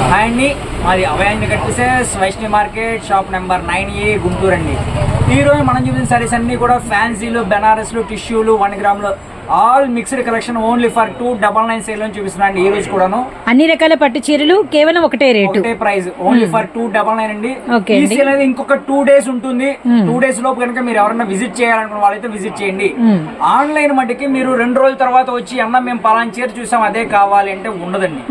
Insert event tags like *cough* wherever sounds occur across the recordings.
Hi అండి. మాది Abhayanjali కట్టిసెస్ Vaishnavi market shop number nine A Guntur అండి ఈ రోజు మనం చూసిన సారీస్ అన్నీ కూడా ఫ్యాన్సీలు బెనారస్లు టిష్యూలు one గ్రామ్లో all mixed collection only for two double nine sale అని చూపిస్తున్నాను ఈ రోజు కూడాను. అన్ని రకాల పట్టు చీరలు కేవలం ఒకటే రేటు. ఒకటే price only for two double nine అండి. ఈ. సేల్ అనేది ఇంకొక టూ డేస్ ఉంటుంది. టూ డేస్ లోపు కనుక మీరు ఎవరైనా విజిట్ చేయాలనుకున్న వాళ్ళైతే విజిట్ చేయండి. ఆన్లైన్ మటుకి మీరు రెండు రోజుల తర్వాత వచ్చి అన్న మేము పలానా చీర చూసాం అదే కావాలి అంటే ఉండదండి.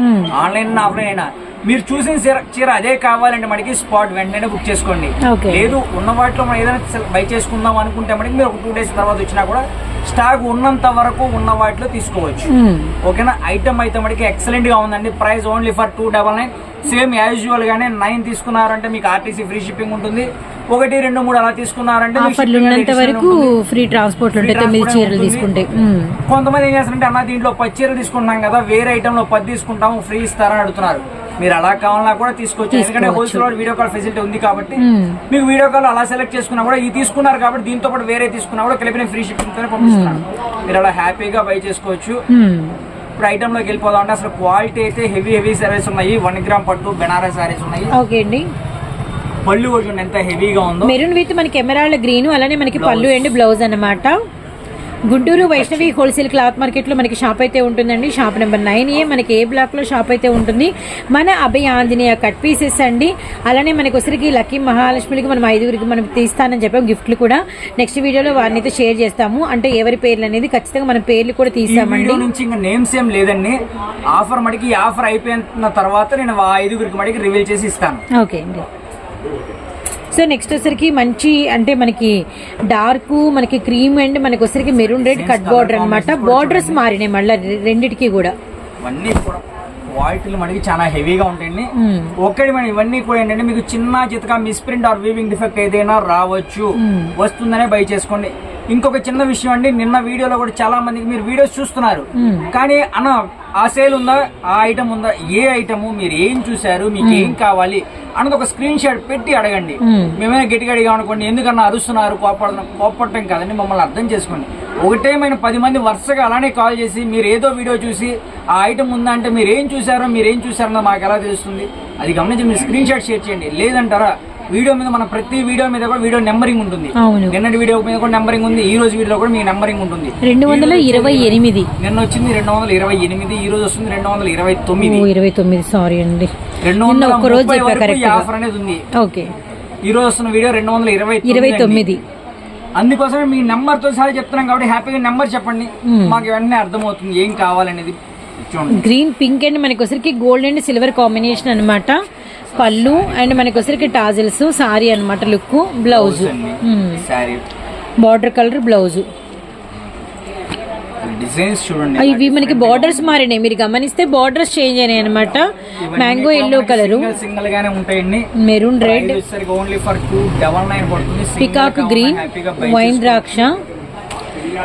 ఆన్లైన్ ఆఫ్లైన్ అయినా. మీరు చూసిన చీర చీర అదే కావాలంటే మనకి స్పాట్ వెంటనే బుక్ చేసుకోండి. లేదు ఉన్న వాటిలో మనం ఏదైనా బై చేసుకుందాం అనుకుంటే మనకి మీరు ఒక టూ డేస్ తర్వాత వచ్చినా కూడా స్టాక్ ఉన్నంత వరకు ఉన్న వాటిలో తీసుకోవచ్చు. ఓకేనా? ఐటమ్ అయితే మనకి ఎక్సలెంట్గా ఉందండి. Price only for two double nine same usual గానే నైన్ తీసుకున్నారంటే మీకు ఆర్టీసీ ఫ్రీ షిప్పింగ్ ఉంటుంది. ఒకటి రెండు మూడు అలా తీసుకున్నారంటే ఆఫర్లు ఉన్నంత వరకు. ఫ్రీ ట్రాన్స్పోర్ట్ తొమ్మిది చీరలు. తీసుకుంటే. ఉమ్. కొంతమంది ఏం చేస్తారంటే అన్న దీంట్లో పది చీరలు తీసుకుంటున్నాం కదా వేరే ఐటమ్లో పది తీసుకుంటాము ఫ్రీ ఇస్తారని అడుగుతున్నారు. మీరు అలా కావాలన్నా కూడా తీసుకోవచ్చు. ఎందుకంటే. హోల్సేల్ వీడియో కాల్ ఫెసిలిటీ ఉంది కాబట్టి. మీకు వీడియో కాల్ అలా సెలెక్ట్ చేసుకున్నా కూడా ఈ తీసుకున్నారు కాబట్టి దీంతో పాటు వేరే తీసుకున్నా కూడా కలిపిన ఫ్రీ షిప్పింగ్ తోనే పంపిస్తున్నాను మీరు అలా హ్యాపీగా బై చేసుకోవచ్చు. ఇప్పుడు ఐటమ్లోకి వెళ్ళిపోదాం అంటే అసలు క్వాలిటీ అయితే హెవీ హెవీ సారీస్ ఉన్నాయి. వన్ గ్రామ్ పట్టు బెనారస్ సారీస్ ఉన్నాయి. ఓకే అండి. పళ్ళు ఎంత హెవీగా ఉందో. మెరూన్ విత్ మనకి ఎమరాల్డ్ గ్రీన్ అలానే మనకి పళ్ళు అండ్ బ్లౌజ్ అన్నమాట. గుంటూరు వైష్ణవి హోల్సేల్ క్లాత్ మార్కెట్లో మనకి షాప్ అయితే ఉంటుందండి. షాప్ నెంబర్ నైన్ ఏ మనకి ఏ బ్లాక్లో షాప్ అయితే ఉంటుంది. మన అభయ ఆంజనేయ కట్ పీసెస్ అండి. అలానే మనకి వచ్చరికి లక్కీ మహాలక్ష్మికి మనం ఐదుగురికి మనం తీస్తానని చెప్పాం గిఫ్ట్లు కూడా. నెక్స్ట్ వీడియోలో వారిని అయితే షేర్ చేస్తాము. అంటే ఎవరి పేర్లు అనేది ఖచ్చితంగా మన పేర్లు కూడా తీసామండి. నుంచి ఇంకా నేమ్స్ ఏం లేదండి. ఆఫర్ మడికి ఆఫర్ అయిపోయిన తర్వాత నేను ఆ ఐదుగురికి మడికి రివీల్ చేసి ఇస్తాను. ఓకే అండి. సో నెక్స్ట్ వచ్చరికి మంచి అంటే మనకి డార్క్ మనకి క్రీమ్ అండ్ మనకి వచ్చరికి మెరూన్ రెడ్ కట్ బార్డర్ అన్నమాట. బార్డర్స్ మారినాయి మళ్ళీ రెండిటికి కూడా. ఇవన్నీ కూడా క్వాలిటీలు మనకి చాలా హెవీగా ఉంటాయండి. ఒకటి మనం ఇవన్నీ కూడా ఏంటంటే మీకు చిన్న చితక మిస్ప్రింట్ ఆర్ వీవింగ్ డిఫెక్ట్ ఏదైనా రావచ్చు. వస్తుందనే బై చేసుకోండి. ఇంకొక చిన్న విషయం అండి నిన్న వీడియోలో కూడా చాలా మందికి మీరు వీడియోస్ చూస్తున్నారు. కానీ అన్న ఆ సేల్ ఉందా? ఆ ఐటమ్ ఉందా? ఏ ఐటమ్ మీరు ఏం చూసారు మీకు ఏం కావాలి? అన్నది ఒక స్క్రీన్ షాట్ పెట్టి అడగండి. మేమైనా గట్టిగా అడిగాం అనుకోండి ఎందుకన్నా అరుస్తున్నారు కోపడుతున్నారు కోపడటం కాదండి మమ్మల్ని అర్థం చేసుకోండి. ఒకటేమైన పది మంది వరుసగా అలానే కాల్ చేసి మీరు ఏదో వీడియో చూసి ఆ ఐటమ్ ఉందా అంటే మీరు ఏం చూసారో మీరు ఏం చూసారో మాకు ఎలా తెలుస్తుంది? అది గమనించి మీరు స్క్రీన్ షాట్ షేర్ చేయండి. లేదంటారా? వీడియో మీద మన ప్రతి వీడియో మీద కూడా వీడియో నెంబరింగ్ ఉంటుంది. నిన్నటి వీడియో మీద కూడా నెంబరింగ్ ఉంది ఈ రోజు వీడియోలో కూడా మీకు నెంబరింగ్ ఉంటుంది. రెండు వందల ఇరవై ఎనిమిది. నిన్న వచ్చింది రెండు వందల ఇరవై ఎనిమిది ఈ రోజు వస్తుంది రెండు వందల ఇరవై తొమ్మిది. ఇరవై తొమ్మిది సారీ అండి. రెండు వందల ఒక్క రోజు. ఆఫర్ అనేది ఉంది. ఓకే. ఈ రోజు వస్తున్న వీడియో రెండు వందల ఇరవై ఇరవై. తొమ్మిది. అందుకోసమే మీ నెంబర్తో సహా చెప్తున్నాం కాబట్టి హ్యాపీగా నెంబర్ చెప్పండి. మాకు వెంటనే అర్థమవుతుంది ఏం కావాలనేది. గ్రీన్ పింక్ అండ్ మనకి వచ్చరికి గోల్డ్ అండ్ సిల్వర్ కాంబినేషన్ అన్నమాట. పళ్ళు అండ్ మనకి వచ్చరికి టాజిల్స్ సారీ అన్నమాట look blouse. Border colour blouse. Designs చూడండి. ఇవి మనకి బార్డర్స్ మారినాయి. మీరు గమనిస్తే బార్డర్స్ చేంజ్ అయినాయి అనమాట మ్యాంగో ఎల్లో కలరు సింగిల్ గానే ఉంటాయండి. Maroon red only for two double nine పడుతుంది. Single పికాక్ గ్రీన్ వైన్ ద్రాక్ష.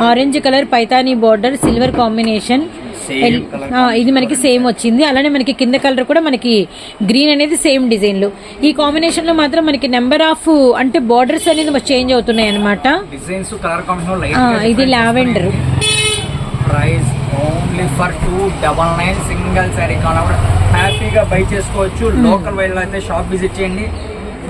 Orange colour Paithani border silver combination ఇది మనకి సేమ్ వచ్చింది. అలానే మనకి కింద కలర్ కూడా మనకి గ్రీన్ అనేది సేమ్ డిజైన్లో. ఈ కాంబినేషన్లో మాత్రం మనకి నెంబర్ ఆఫ్ అంటే బార్డర్స్ అనేది చేంజ్ అవుతున్నాయి అనమాట ఇది lavender price only for two double nine single sari కావాలి హ్యాపీగా బై చేసుకోవచ్చు. Hmm. లోకల్ వైల్ అయితే షాప్ విజిట్ చేయండి.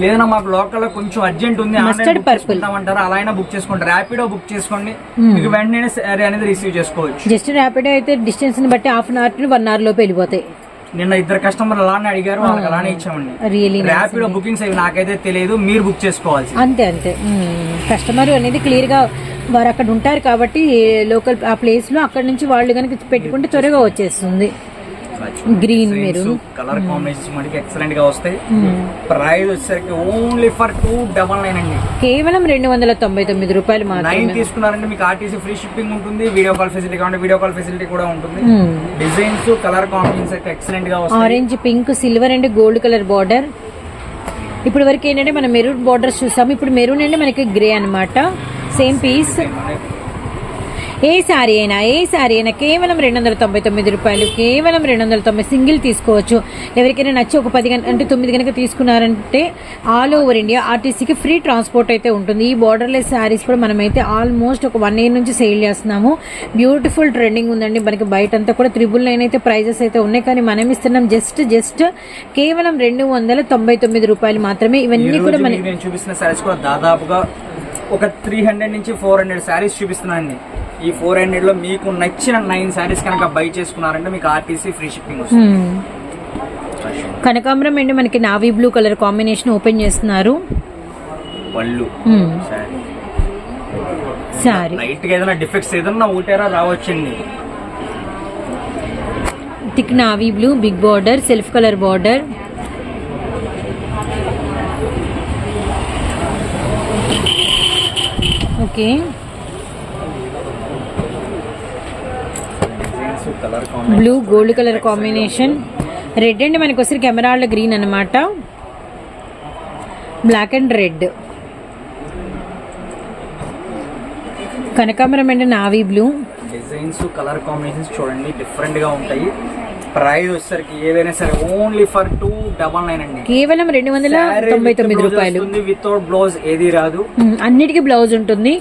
లేదన్నా మాకు లోకల్ కొంచెం అర్జెంట్ ఉంది. అంటారు? అలా అయినా బుక్ చేసుకోండి. ర్యాపిడో బుక్ చేసుకోండి. Hmm. మీకు వెంటనే శారీ అనేది రిసీవ్ చేసుకోవచ్చు. జస్ట్ ర్యాపిడ్ అయితే డిస్టెన్స్ని బట్టి half an hour to one hour లోపు వెళ్ళిపోతాయి. నిన్న ఇద్దరు కస్టమర్లు అలానే అడిగారు వాళ్ళకి అలానే ఇచ్చామండి. ర్యాపిడో బుకింగ్స్ అవి నాకైతే తెలియదు మీరు బుక్ చేసుకోవాల్సి అంతే అంతే. కస్టమర్ అనేది క్లియర్గా వారు అక్కడ ఉంటారు కాబట్టి లోకల్ ఆ ప్లేస్లో అక్కడ నుంచి వాళ్ళు కనుక పెట్టుకుంటే త్వరగా వచ్చేస్తుంది. గ్రీన్ మెరూన్ కలర్ కాంబినేషన్స్ మనకి ఎక్సలెంట్గా వస్తాయి. ప్రైస్ వచ్చేసరికి only for two double nine అండి. కేవలం రెండు వందల తొంభై తొమ్మిది రూపాయలు నైన్ తీసుకున్నారంటే మీకు ఆర్టీసీ ఫ్రీ షిప్పింగ్ ఉంటుంది వీడియో కాల్ ఫెసిలిటీ కావాలంటే వీడియో కాల్ ఫెసిలిటీ కూడా ఉంటుంది. డిజైన్స్ కలర్ కాంబినేషన్స్ అయితే ఎక్సలెంట్గా వస్తాయి. Orange pink silver and gold colour border ఇప్పుడు వరకు ఏంటంటే మనం మెరూన్ బార్డర్స్ చూసాము. ఇప్పుడు మెరూన్ అండి మనకి గ్రే అన్నమాట. సేమ్ పీస్ ఏ శారీ అయినా ఏ శారీ అయినా కేవలం రెండు వందల తొంభై తొమ్మిది రూపాయలు కేవలం రెండు వందల తొంభై సింగిల్ తీసుకోవచ్చు. ఎవరికైనా నచ్చి ఒక పది గంట అంటే తొమ్మిది కనుక తీసుకున్నారంటే ఆల్ ఓవర్ ఇండియా ఆర్టీసీకి ఫ్రీ ట్రాన్స్పోర్ట్ అయితే ఉంటుంది. ఈ బార్డర్లెస్ శారీస్ కూడా మనమైతే ఆల్మోస్ట్ ఒక వన్ ఇయర్ నుంచి సేల్ చేస్తున్నాము. బ్యూటిఫుల్ ట్రెండింగ్ ఉందండి. మనకి బయట అంతా కూడా త్రిబుల్ నైన్ అయితే ప్రైజెస్ అయితే ఉన్నాయి. కానీ మనం ఇస్తున్నాం జస్ట్ జస్ట్ కేవలం రెండు వందల తొంభై తొమ్మిది రూపాయలు మాత్రమే. ఇవన్నీ కూడా మన చూపిస్తున్న శారీస్ కూడా దాదాపుగా ఒక త్రీ హండ్రెడ్ నుంచి ఫోర్ హండ్రెడ్ శారీస్ చూపిస్తున్నానండి. ఈ ఫోర్ హండ్రెడ్లో మీకు నచ్చిన నైన్ శారీస్ కనుక బై చేసుకున్నారంటే మీకు ఆర్టీసీ ఫ్రీ షిప్పింగ్ వస్తుంది. కనకాంబరం అండి మనకి navy blue colour combination open చేస్తున్నారు. పళ్ళు. సారీ లైట్గా ఏదైనా డిఫెక్ట్స్ ఏదైనా రావచ్చండి. Thick navy blue big border self colour border. Okay designs colour blue gold colour combination red అండి మనకి వచ్చరికి ఎమరాల్డ్ గ్రీన్ అన్నమాట. బ్లాక్ అండ్ రెడ్ కనకాంబరం అండి navy blue designs colour combinations చూడండి డిఫరెంట్గా ఉంటాయి. ప్రైస్ వచ్చేసరికి ఏదైనా సరే only for two double nine అండి. కేవలం రెండు వందల తొంభై తొమ్మిది రూపాయలు. వితౌట్ బ్లౌజ్ ఏది రాదు. అన్నిటికీ బ్లౌజ్ ఉంటుంది.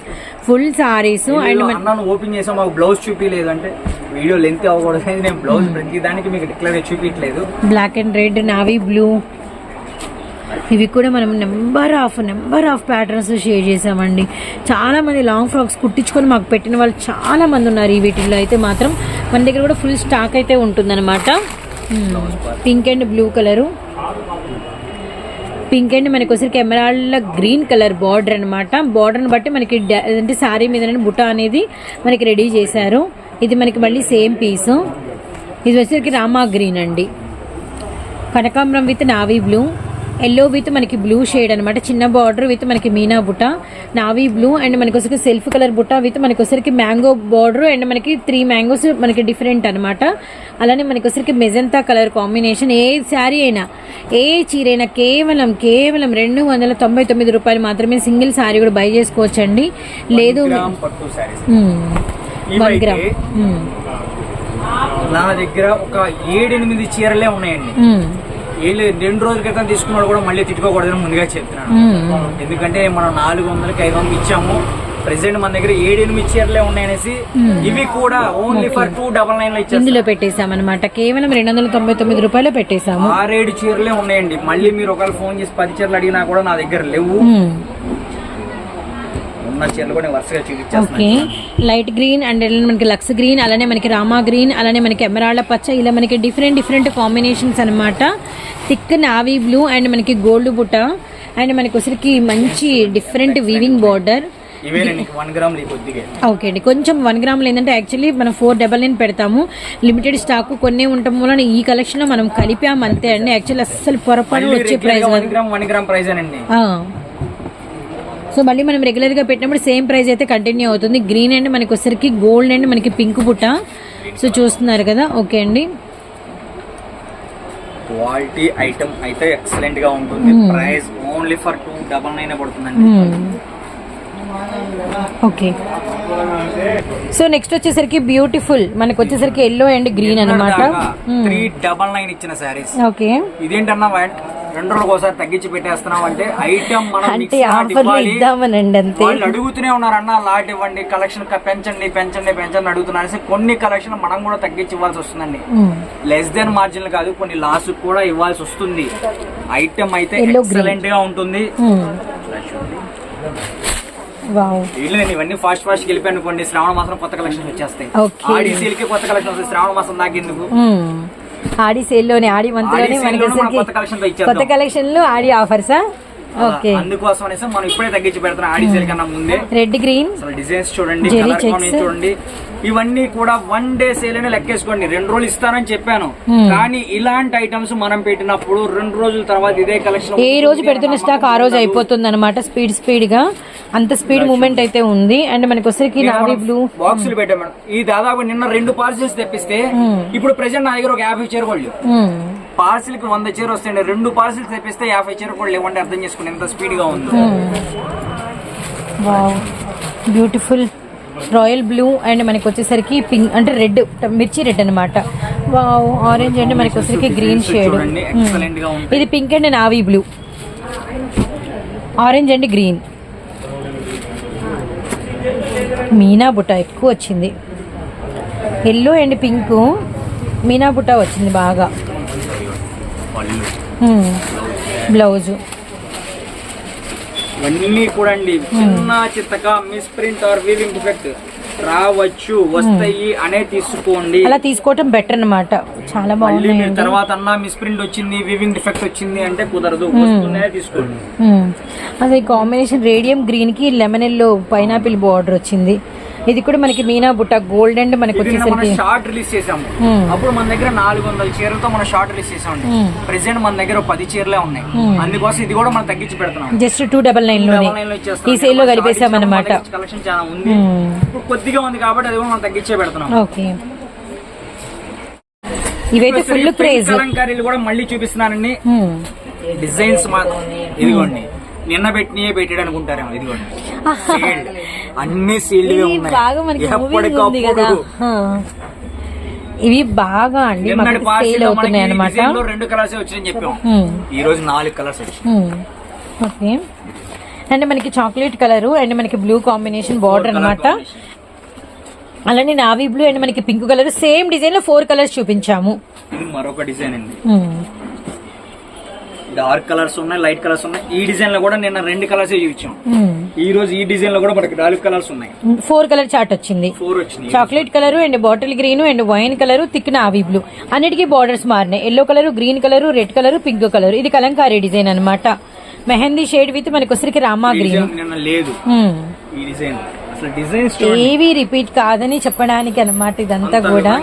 ఫుల్ సారీస్ అండ్ అన్నాను ఓపెన్ చేసాం మాకు బ్లౌజ్ *laughs* చూపించలేదు అంటే వీడియో లెంత్ అవ్వకూడదు. నేను బ్లౌజ్ ప్రతి దానికి మీకు డిక్లేర్ చూపించలేదు. Black and red navy blue ఇవి కూడా మనం number of number of patterns share చేసామండి చాలామంది లాంగ్ ఫ్రాక్స్ కుట్టించుకొని మాకు పెట్టిన వాళ్ళు చాలామంది ఉన్నారు ఈ వీటిల్లో. అయితే మాత్రం మన దగ్గర కూడా ఫుల్ స్టాక్ అయితే ఉంటుందన్నమాట. Pink and blue colour pink and మనకి వచ్చరికి ఎమరాల్డ్ గ్రీన్ కలర్ బార్డర్ అనమాట బార్డర్ని బట్టి మనకి అంటే శారీ మీద బుట్ట అనేది మనకి రెడీ చేశారు. ఇది మనకి మళ్ళీ సేమ్ పీసు ఇది వచ్చరికి రామా గ్రీన్ అండి. కనకాంబరం with navy blue yellow with మనకి బ్లూ షేడ్ అనమాట చిన్న బార్డర్ విత్ మనకి మీనా బుట్ట నావీ బ్లూ అండ్ మనకి సెల్ఫ్ కలర్ బుట్ట విత్ మనకి వచ్చరికి మ్యాంగో బార్డర్ అండ్ మనకి త్రీ మ్యాంగోస్ మనకి డిఫరెంట్ అనమాట అలానే మనకి వచ్చరికి మెజంతా కలర్ కాంబినేషన్ ఏ శారీ అయినా ఏ చీర అయినా కేవలం కేవలం రెండు వందల తొంభై తొమ్మిది రూపాయలు మాత్రమే సింగిల్ శారీ కూడా బై చేసుకోవచ్చండి. లేదు వన్ గ్రామ్. నా దగ్గర ఒక ఏడెనిమిది చీరలే ఉన్నాయండి. రెండు రోజుల క్రితం తీసుకున్నాడు కూడా మళ్ళీ తిట్టుకోకూడదని ముందుగా చెప్తున్నాను. ఎందుకంటే మనం నాలుగు వందలకి ఐదు వందలు ఇచ్చాము. ప్రెసెంట్ మన దగ్గర ఏడెనిమిది చీరలే ఉన్నాయనేసి ఇవి కూడా ఓన్లీ ఫర్ టూ డబల్ నైన్లో ఇందులో పెట్టేశామన్నమాట. కేవలం రెండు వందల తొంభై తొమ్మిది రూపాయలు పెట్టేశాము. ఆరేడు చీరలే ఉన్నాయండి. మళ్ళీ మీరు ఒకవేళ ఫోన్ చేసి పది చీరలు అడిగినా కూడా నా దగ్గర లేవు. ఉన్న చీరలు కూడా వరుసగా ఓకే. లైట్ గ్రీన్ అండ్ మనకి లక్స్ గ్రీన్ అలానే మనకి రామా గ్రీన్ అలానే మనకి ఎమరాళ్ళ పచ్చ ఇలా మనకి డిఫరెంట్ డిఫరెంట్ కాంబినేషన్స్ అన్నమాట. థిక్ నావీ బ్లూ అండ్ మనకి గోల్డ్ బుట్ట. అండ్ మనకి వచ్చరికి మంచి డిఫరెంట్ వీవింగ్ బార్డర్ ఓకే అండి. కొంచెం వన్ గ్రాములు ఏంటంటే యాక్చువల్లీ మనం ఫోర్ డబల్ నైన్ పెడతాము. లిమిటెడ్ స్టాక్ కొన్ని ఉండటం వలన ఈ కలెక్షన్లో మనం కలిపాము అంతే అండి. యాక్చువల్లీ అస్సలు పొరపాటు వచ్చే price one gram one gram price అండి సో మళ్ళీ మనం రెగ్యులర్గా పెట్టినప్పుడు సేమ్ ప్రైస్ అయితే కంటిన్యూ అవుతుంది. గ్రీన్ అండ్ మనకి వచ్చరికి గోల్డ్ అండ్ మనకి పింక్ పుట్ట. సో చూస్తున్నారు కదా? ఓకే అండి. క్వాలిటీ ఐటమ్ అయితే ఎక్సలెంట్గా ఉంటుంది. Price only for two double nine పడుతుందండి. ఓకే సో నెక్స్ట్ వచ్చేసరికి బ్యూటిఫుల్ మనకి వచ్చేసరికి ఎల్లో అండ్ గ్రీన్ అన్నమాట. త్రీ డబల్ నైన్ ఇచ్చిన శారీస్ ఓకే ఇదేంటన్నా వా- రెండు రోజులకు ఒకసారి తగ్గించి పెట్టేస్తున్నాం అంటే ఐటమ్ మనం. ఇద్దామనండి అంతే వాళ్ళు అడుగుతూనే ఉన్నారన్న లాట్ ఇవ్వండి కలెక్షన్ పెంచండి పెంచండి పెంచండి అడుగుతున్నారు అనేసి కొన్ని కలెక్షన్ మనం కూడా తగ్గించి ఇవ్వాల్సి వస్తుందండి. లెస్ దెన్ మార్జిన్ కాదు కొన్ని లాస్ కూడా ఇవ్వాల్సి వస్తుంది ఐటమ్ అయితే. ఎక్సలెంట్గా ఉంటుంది ఇవన్నీ ఫాస్ట్ ఫాస్ట్ వెళ్ళిపోయి అనుకోండి శ్రావణ మాసం కొత్త కలెక్షన్స్ వచ్చేస్తాయి Okay. ఆడి సేల్కి కొత్త కలెక్షన్ వస్తాయి శ్రావణ మాసం దాకా ఎందుకు. ఆడి సేల్లోనే ఆడి మంత్లోనే ఆడి మనకి కొత్త కలెక్షన్ ఇచ్చేద్దాం. కొత్త కలెక్షన్లు ఆడి ఆఫర్సా ఓకే. అందుకోసం అనేసి మనం ఇప్పుడే తగ్గించి పెడుతున్నాం ఆడి సేల్ కన్నా ముందే. రెడ్ గ్రీన్ డిజైన్స్ చూడండి కలర్. కాంబినేషన్ చూడండి. ఇవన్నీ కూడా వన్ డే సేల్ అని లెక్కేసుకోండి. రెండు రోజులు ఇస్తానని చెప్పాను. Hmm. కానీ ఇలాంటి ఐటమ్స్ మనం పెట్టినప్పుడు రెండు రోజుల తర్వాత ఇదే కలెక్షన్ ఏ రోజు పెడుతున్న స్టాక్ ఆ రోజు అయిపోతుంది అనమాట స్పీడ్ స్పీడ్గా. అంత స్పీడ్ మూమెంట్ అయితే ఉంది. అండ్ మనకి వచ్చరికి నావీ బ్లూ బాక్సులు పెట్టాం మేడం ఈ దాదాపు నిన్న రెండు పార్సిల్స్ తెప్పిస్తే ఇప్పుడు ప్రెసెంట్ నా దగ్గర ఒక యాభై చీర కోళ్ళు పార్సిల్కి వంద చీర వస్తాయండి. రెండు పార్సిల్స్ తెప్పిస్తే యాభై చీర కోళ్ళు ఇవ్వండి అర్థం చేసుకుని ఎంత స్పీడ్గా ఉందో బ్యూటిఫుల్ రాయల్ బ్లూ అండ్ మనకి వచ్చేసరికి పింక్ అంటే రెడ్ మిర్చి రెడ్ అనమాట ఆరెంజ్ అండ్ మనకి వచ్చేసరికి గ్రీన్ షేడ్ ఇది pink and navy blue orange and green Meena బుట్ట ఎక్కువ వచ్చింది. ఎల్లో అండ్ పింక్ మీనా బుట్ట వచ్చింది బాగా. బ్లౌజు. ఇవన్నీ కూడా అండి చిన్న చిత్తగా miss print or weaving defect. రావచ్చు వస్తాయి అనే తీసుకోండి. అలా తీసుకోవటం బెటర్ అన్నమాట. చాలా మళ్ళీ మీరు బాగున్నాయండి. తర్వాత అన్న మిస్ ప్రింట్ వచ్చింది వీవింగ్ డిఫెక్ట్ వచ్చింది అంటే కుదరదు. తీసుకోండి. అదే కాంబినేషన్ రేడియం గ్రీన్కి లెమన్ ఎల్లో పైనాపిల్ బార్డర్ వచ్చింది. ఇది కూడా మనకి మీనా బుట్ట గోల్డ్ అండ్ మనకి వచ్చేసరికి షార్ట్ రిలీజ్ చేసాము Hmm. అప్పుడు మన దగ్గర నాలుగు వందల చీరలతో మనం షార్ట్ రిలీజ్ చేసామండి Hmm. ప్రెసెంట్ మన దగ్గర పది చీరలే ఉన్నాయి అందుకోసం ఇది కూడా మనం తగ్గించి పెడుతున్నాం జస్ట్ టూ డబల్ నైన్లో. ఈ సేల్లో short ఇచ్చిన కలెక్షన్ చాలా ఉంది కొద్దిగా ఉంది కాబట్టి అది కూడా మనం తగ్గించే పెడుతున్నాం ఓకే ఇవైతే ఫుల్ ప్రైజ్ కలంకారీలు కూడా మళ్ళీ చూపిస్తున్నానండి డిజైన్స్ ఇదిగోండి నిన్న పెట్టినయే పెట్టాడు అనుకుంటారేమో ఇదిగోండి. సీల్డ్ అన్ని సీల్డ్ ఇవి బాగా ఎప్పటికప్పుడు. ఇవి అండి సేల్ అవుతున్నాయి అనమాట రెండు కలర్స్ వచ్చినాయని చెప్పాం. ఈ రోజు నాలుగు కలర్స్ వచ్చాయి. ఓకే. అండ్ మనకి చాక్లెట్ కలర్ అండ్ మనకి బ్లూ కాంబినేషన్ బార్డర్ అన్నమాట. అలానే నావీ బ్లూ అండ్ మనకి పింక్ కలర్ సేమ్ డిజైన్లో ఫోర్ కలర్స్ చూపించాము. ఇది మరొక డిజైన్ అండి. డార్క్ కలర్స్ ఉన్నాయి లైట్ కలర్స్ ఉన్నాయి. ఈ డిజైన్లో కూడా నిన్న రెండు కలర్స్ చూపించాం. ఈ రోజు ఈ డిజైన్లో కూడా మనకి నాలుగు కలర్స్ ఉన్నాయి. ఫోర్ కలర్ చార్ట్ వచ్చింది. ఫోర్ వచ్చినాయి. Chocolate colour and bottle green and wine colour thick navy blue. అన్నిటికీ బార్డర్స్ మారినాయి. Yellow colour green colour red colour pink colour. ఇది కలంకారీ డిజైన్ అన్నమాట. మెహందీ షేడ్ విత్ మనకి వచ్చరికి రామా గ్రీన్. లేదు. ఈ డిజైన్ అసలు డిజైన్స్ ఏవి రిపీట్ కాదని చెప్పడానికి అన్నమాట ఇదంతా కూడా.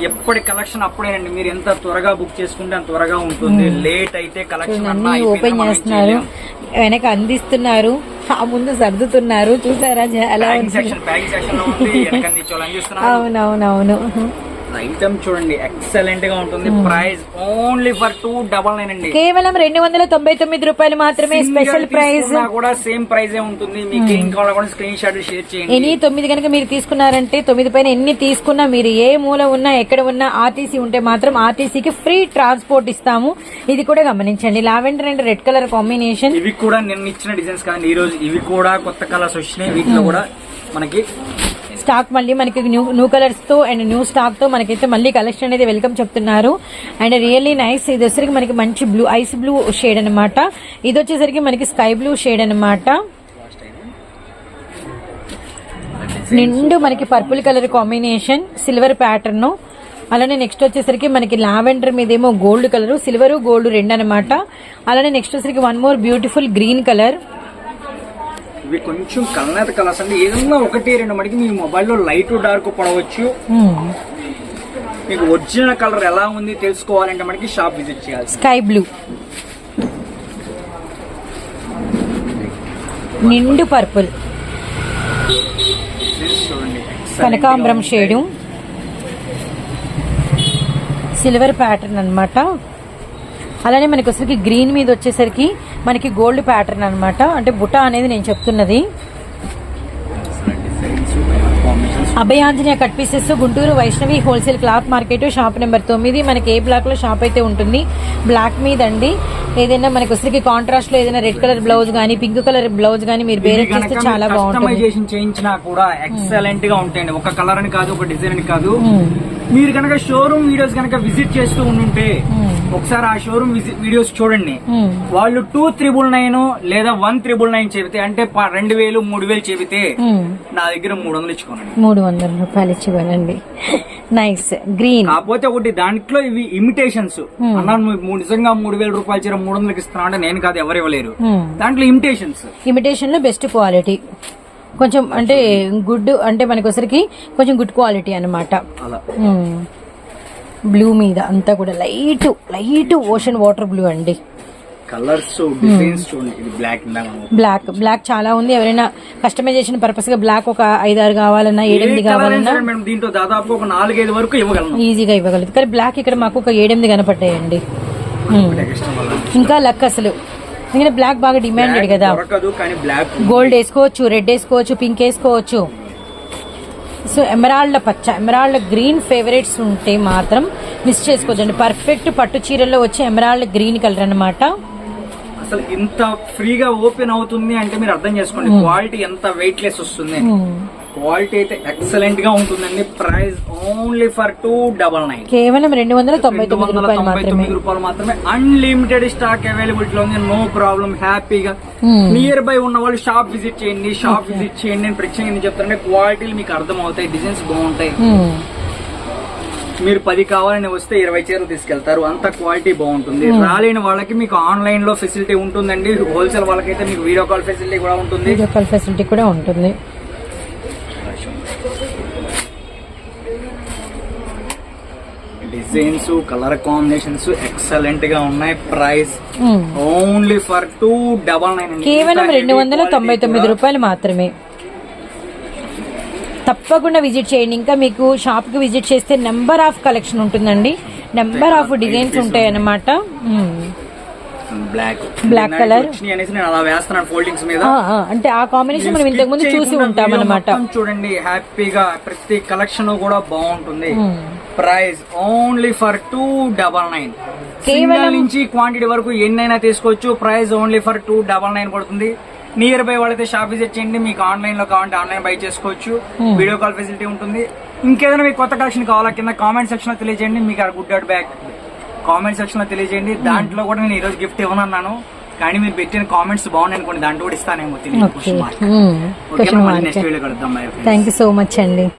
ఎప్పటి కలెక్షన్ అప్పుడేనండి. మీరు ఎంత త్వరగా బుక్ చేసుకుంటే అంత త్వరగా ఉంటుంది. లేట్ అయితే కలెక్షన్ అన్నా ఓపెన్ చేస్తున్నారు. వెనక అందిస్తున్నారు. ఆ ముందు సర్దుతున్నారు. చూసారా? ఎలా అవునవునవును. ఐటమ్ చూడండి ఎక్సలెంట్గా ఉంటుంది price only for two double nine అండి. కేవలం రెండు వందల తొంభై తొమ్మిది రూపాయలు మాత్రమే స్పెషల్ ప్రైస్ కూడా సేమ్ ప్రైస్ ఉంటుంది. మీకు ఏం కావాలో కూడా స్క్రీన్ షాట్ షేర్ చేయండి. ఎనీ తొమ్మిది కనుక మీరు తీసుకున్నారంటే తొమ్మిది పైన ఎన్ని తీసుకున్నా మీరు ఏ మూల ఉన్నా ఎక్కడ ఉన్నా ఆర్టీసీ ఉంటే మాత్రం ఆర్టీసీకి ఫ్రీ ట్రాన్స్పోర్ట్ ఇస్తాము. ఇది కూడా గమనించండి. Lavender and red colour combination ఇవి కూడా నిన్న ఇచ్చిన డిజైన్స్ కానీ ఈ రోజు ఇవి కూడా కొత్త కలర్స్ వచ్చినాయి. వీటిలో కూడా మనకి స్టాక్ మళ్ళీ మనకి న్యూ న్యూ కలర్స్తో అండ్ న్యూ స్టాక్తో మనకైతే మళ్ళీ కలెక్షన్ అనేది వెల్కమ్ చెప్తున్నారు. అండ్ రియల్లీ నైస్ ఇది వచ్చేసరికి మనకి మంచి బ్లూ ఐస్ బ్లూ షేడ్ అనమాట ఇది వచ్చేసరికి మనకి స్కై బ్లూ షేడ్ అనమాట నిండు మనకి purple colour combination silver pattern అలానే నెక్స్ట్ వచ్చేసరికి మనకి లావెండర్ మీదేమో గోల్డ్ కలర్ సిల్వర్ గోల్డ్ రెండు అనమాట అలానే నెక్స్ట్ వచ్చేసరికి one more beautiful green colour ఇవి కొంచెం కలనేత కలర్స్ అండి. ఏదన్నా ఒకటి రెండు మటుకి మీ మొబైల్లో లైట్ డార్క్ పడవచ్చు. మీకు ఒరిజినల్ కలర్ ఎలా ఉంది తెలుసుకోవాలంటే మనకి షాప్ విజిట్ చేయాలి. Sky blue. నిండు పర్పుల్. కనకాంబరం షేడు. సిల్వర్ ప్యాటర్న్ అన్నమాట. అలానే మనకి వచ్చేసరికి గ్రీన్ మీద వచ్చేసరికి మనకి గోల్డ్ ప్యాటర్న్ అనమాట అంటే బుట్ట అనేది నేను చెప్తున్నది. Abhayanjaneya cut pieces Guntur Vaishnavi wholesale cloth market shop number తొమ్మిది మనకి ఏ బ్లాక్లో షాప్ అయితే ఉంటుంది బ్లాక్ మీద అండి ఏదైనా మనకి వచ్చరికి కాంట్రాస్ట్లో ఏదైనా రెడ్ కలర్ బ్లౌజ్ గానీ పింక్ కలర్ బ్లౌజ్ గానీ మీరు వేరే చేస్తే చాలా బాగుంటుంది కస్టమైజేషన్ చేయించినా కూడా ఎక్సలెంట్గా ఉంటాయండి ఒక కలర్ అని కాదు ఒక డిజైన్ అని కాదు మ్మ్. మీరు కనుక షోరూమ్ వీడియోస్ కనుక విజిట్ చేస్తూ ఉంటే మ్మ్. ఒకసారి ఆ షోరూమ్ వీడియోస్ చూడండి మ్మ్. వాళ్ళు టూ త్రిబుల్ నైన్ లేదా వన్ త్రిబుల్ నైన్ చెబితే అంటే రెండు వేలు మూడు వేలు చెబితే. నా దగ్గర మూడు వందలు ఇచ్చుకోనండి మూడు వందల రూపాయలు ఇచ్చి ఇవ్వాలండి నైస్ గ్రీన్ కాకపోతే ఒకటి దాంట్లో ఇవి ఇమిటేషన్స్ అన్నా నువ్వు మూడు నిజంగా మూడు వేల రూపాయలు చీర మూడు వందలకి ఇస్తున్నా అంటే నేను కాదు ఎవరు ఇవ్వలేరు. దాంట్లో ఇమిటేషన్స్ ఇమిటేషన్లో బెస్ట్ క్వాలిటీ కొంచెం అంటే గుడ్ అంటే మనకి వచ్చరికి కొంచెం గుడ్ క్వాలిటీ అన్నమాట. అలా. బ్లూ మీద అంతా కూడా light light ocean water blue అండి. కలర్స్ డిజైన్స్ చూడండి. ఇది బ్లాక్ బ్లాక్ బ్లాక్ చాలా ఉంది. ఎవరైనా కస్టమైజేషన్ పర్పస్గా బ్లాక్ ఒక ఐదారు కావాలన్నా ఏ ఏడెనిమిది కావాలన్నా దీంట్లో దాదాపు ఒక నాలుగైదు వరకు ఇవ్వగలను. ఈజీగా ఇవ్వగలదు కానీ బ్లాక్ ఇక్కడ మాకు ఒక ఏడెనిమిది కనపడ్డాయండి. వల్ల ఇంకా లక్ అసలు. ఎందుకంటే బ్లాక్ బాగా డిమాండెడ్ కదా. గోల్డ్ వేసుకోవచ్చు రెడ్ వేసుకోవచ్చు పింక్ వేసుకోవచ్చు. సో ఎమరాల్డ్ పచ్చ ఎమరాల్డ్ గ్రీన్ ఫేవరెట్స్ ఉంటే మాత్రం మిస్ చేసుకోవద్దండి. పర్ఫెక్ట్ పట్టు చీరల్లో వచ్చే ఎమరాల్డ్ గ్రీన్ కలర్ అన్నమాట. అసలు ఇంత ఫ్రీగా ఓపెన్ అవుతుంది అంటే మీరు అర్థం చేసుకోండి క్వాలిటీ ఎంత వెయిట్ లెస్ వస్తుంది క్వాలిటీ అయితే ఎక్సలెంట్గా ఉంటుందండి. Price only for two double nine కేవలం రెండు వందల తొంభై తొమ్మిది రూపాయలు మాత్రమే. తొమ్మిది రూపాయలు మాత్రమే. అన్లిమిటెడ్ స్టాక్ అవైలబిలిటీ లో ఉంది. నో ప్రాబ్లం హ్యాపీగా. నియర్ బై ఉన్న వాళ్ళు షాప్ విజిట్ చేయండి షాప్ విజిట్ చేయండి నేను ప్రత్యేకంగా చెప్తానంటే క్వాలిటీలు మీకు అర్థం అవుతాయి డిజైన్స్ బాగుంటాయి. మీరు పది కావాలని వస్తే ఇరవై చీరలు తీసుకెళ్తారు. అంత క్వాలిటీ బాగుంటుంది. Hmm. రాలేని వాళ్ళకి మీకు ఆన్లైన్లో ఫెసిలిటీ ఉంటుందండి. హోల్సేల్ వాళ్ళకైతే మీకు వీడియో కాల్ ఫెసిలిటీ కూడా ఉంటుంది. వీడియో కాల్ ఫెసిలిటీ కూడా ఉంటుంది. డిజైన్స్ కలర్ కాంబినేషన్స్ ఎక్సలెంట్గా ఉన్నాయి. Price Hmm. Only for two double nine. కేవలం రెండు వందల తొంభై తొమ్మిది రూపాయలు మాత్రమే. తప్పకుండా విజిట్ చేయండి. ఇంకా మీకు షాప్కి విజిట్ చేస్తే నెంబర్ ఆఫ్ కలెక్షన్ ఉంటుందండి. నెంబర్ ఆఫ్ డిజైన్స్ ఉంటాయి అన్నమాట బ్లాక్ అలా వేస్తున్నాను ఫోల్డింగ్స్ మీద. అంటే ఆ కాంబినేషన్ మనం ఇంతకు ముందు చూసి ఉంటాం అనమాట చూడండి. హ్యాపీగా ప్రతి కలెక్షన్ కూడా బాగుంటుంది. Price only for two double nine కేవలం నుంచి క్వాంటిటీ వరకు ఎన్నైనా తీసుకోవచ్చు. Price only for two double nine పడుతుంది నియర్ బై వాళ్ళైతే షాప్ విజిట్ చేయండి. మీకు ఆన్లైన్లో కావాలంటే ఆన్లైన్ బై చేసుకోవచ్చు. Hmm. వీడియో కాల్ ఫెసిలిటీ ఉంటుంది. ఇంకేదైనా మీకు కొత్త కలెక్షన్ కావాలా కింద కామెంట్ సెక్షన్లో తెలియజేయండి. మీకు ఆ గుడ్ డాట్ బ్యాగ్ కామెంట్ సెక్షన్లో తెలియజేయండి. దాంట్లో కూడా నేను ఈ రోజు గిఫ్ట్ ఇవ్వనన్నాను. కానీ మీరు పెట్టిన కామెంట్స్ బాగున్నాయి అనుకోండి. దాంట్లో కూడా ఇస్తానేమో తెలియదు నెక్స్ట్ వీడియో కలుద్దాం. థ్యాంక్ యూ సో మచ్ అండి